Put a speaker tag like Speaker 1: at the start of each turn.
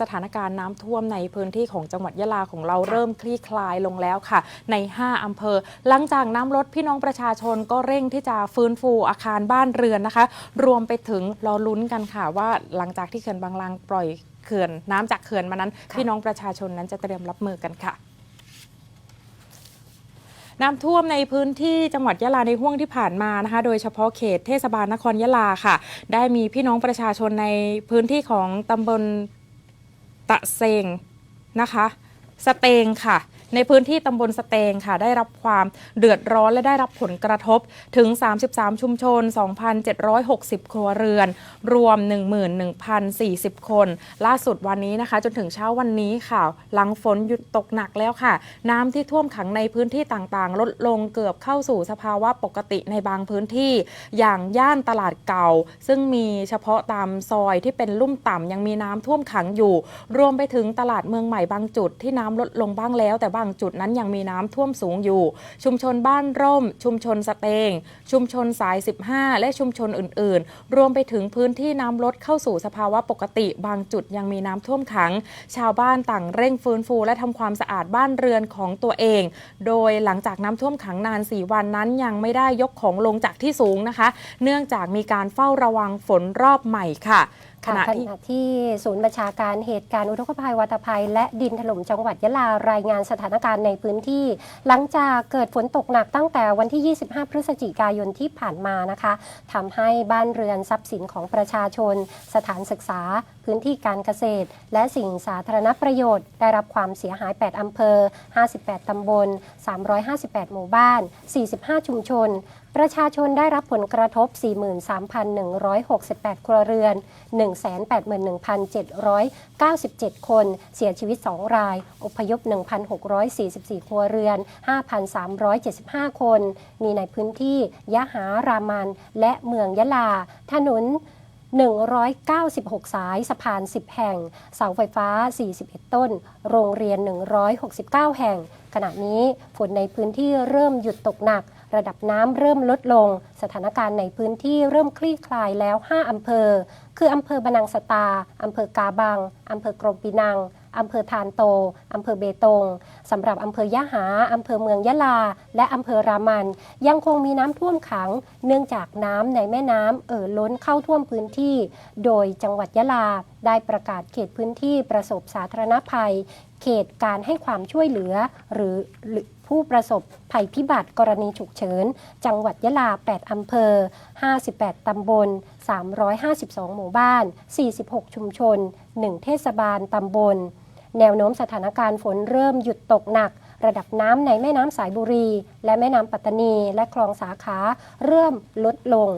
Speaker 1: สถานการณ์น้ำท่วมในพื้นที่ของจังหวัดยะลาของเราเริ่มคลี่คลายลงแล้วค่ะ ใน 5 อำเภอ หลังจากน้ำลดพี่น้องประชาชนก็เร่งที่จะฟื้นฟูอาคารบ้านเรือนนะคะ รวมไปถึงรอลุ้นกันค่ะว่าหลังจากที่เขื่อนบางลางปล่อยเขื่อนน้ำจากเขื่อนมานั้น
Speaker 2: ค่ะ
Speaker 1: พี่น้องประชาชนนั้นจะเตรียมรับมือกันค่ะน้ำท่วมในพื้นที่จังหวัดยะลาในห่วงที่ผ่านมานะคะ โดยเฉพาะเขตเทศบาลนครยะลาค่ะ ได้มีพี่น้องประชาชนในพื้นที่ของตำบล ตะเซงนะคะ สเตงค่ะ ในพื้นที่ตำบลสเตงค่ะ ได้รับความเดือดร้อนและได้รับผลกระทบถึง 33 ชุมชน 2,760 ครัวเรือน รวม 11,040 คน ล่าสุดวันนี้นะคะ จนถึงเช้าวันนี้ค่ะ หลังฝนหยุดตกหนักแล้วค่ะ น้ำที่ท่วมขังในพื้นที่ต่างๆ ลดลงเกือบเข้าสู่สภาวะปกติในบางพื้นที่ อย่างย่านตลาดเก่า ซึ่งมีเฉพาะตามซอยที่เป็นลุ่มต่ำยังมีน้ำท่วมขังอยู่ รวมไปถึงตลาดเมืองใหม่บางจุดที่น้ำลดลงบ้างแล้วแต่างจุดนั้นยังมีน้ำท่วมสูงอยู่ ชุมชนบ้านร่ม ชุมชนสเตง ชุมชนสาย 15 และชุมชนอื่น ๆ รวมไปถึงพื้นที่น้ำลดเข้าสู่สภาวะปกติ บางจุดยังมีน้ำท่วมขัง ชาวบ้านต่างเร่งฟื้นฟู และทำความสะอาดบ้านเรือนของตัวเอง โดยหลังจากน้ำท่วมขังนาน 4 วันนั้นยังไม่ได้ยกของลงจากที่สูงนะคะ เนื่องจากมีการเฝ้าระวังฝนรอบใหม่ค่ะ ข
Speaker 2: ค่ะ
Speaker 1: ณะ
Speaker 2: ข
Speaker 1: ที่
Speaker 2: ณะที่ศูนย์บัญชาการเหตุการณ์อุทกภัยวัตภัย และดินถล่มจังหวัดยะลารายงานสถานการณ์ในพื้นที่ หลังจากเกิดฝนตกหนักตั้งแต่วันที่ 25 พฤศจิกายนที่ผ่านมานะคะทำให้บ้านเรือนทรัพย์สินของประชาชน สถานศึกษา พื้นที่การเกษตร และสิ่งสาธารณประโยชน์ ได้รับความเสียหาย 8 อำเภอ 58 ตำบล 358 หมู่บ้าน 45 ชุมชนประชาชนได้รับผลกระทบ 43,168 ครัวเรือน 181,797 คน เสียชีวิต 2 ราย อพยพ 1,644 ครัวเรือน 5,375 คน มีในพื้นที่ยะหารามัน และเมืองยะลา ถนน196 สายสะพาน 10 แห่ง เสาไฟฟ้า 41 ต้น โรงเรียน 169 แห่ง ขณะนี้ฝนในพื้นที่เริ่มหยุดตกหนัก ระดับน้ำเริ่มลดลง สถานการณ์ในพื้นที่เริ่มคลี่คลายแล้ว 5 อำเภอ คืออำเภอบะนังสตา อำเภอกาบัง อำเภอกรมปีนัง อำเภอทานโต อำเภอเบตงสำหรับอำเภอยะหา อำเภอเมืองยะลา และอำเภอรามัน ยังคงมีน้ำท่วมขัง เนื่องจากน้ำในแม่น้ำเอ่อล้นเข้าท่วมพื้นที่ โดยจังหวัดยะลาได้ประกาศเขตพื้นที่ประสบสาธารณภัย เขตการให้ความช่วยเหลือ หรือหรือผู้ประสบภัยพิบัติกรณีฉุกเฉิน จังหวัดยะลา 8 อำเภอ 58 ตำบล 352 หมู่บ้าน 46 ชุมชน 1 เทศบาลตำบล แนวโน้มสถานการณ์ฝนเริ่มหยุดตกหนัก ระดับน้ำในแม่น้ำสายบุรี และแม่น้ำปัตตานี และคลองสาขาเริ่มลดลง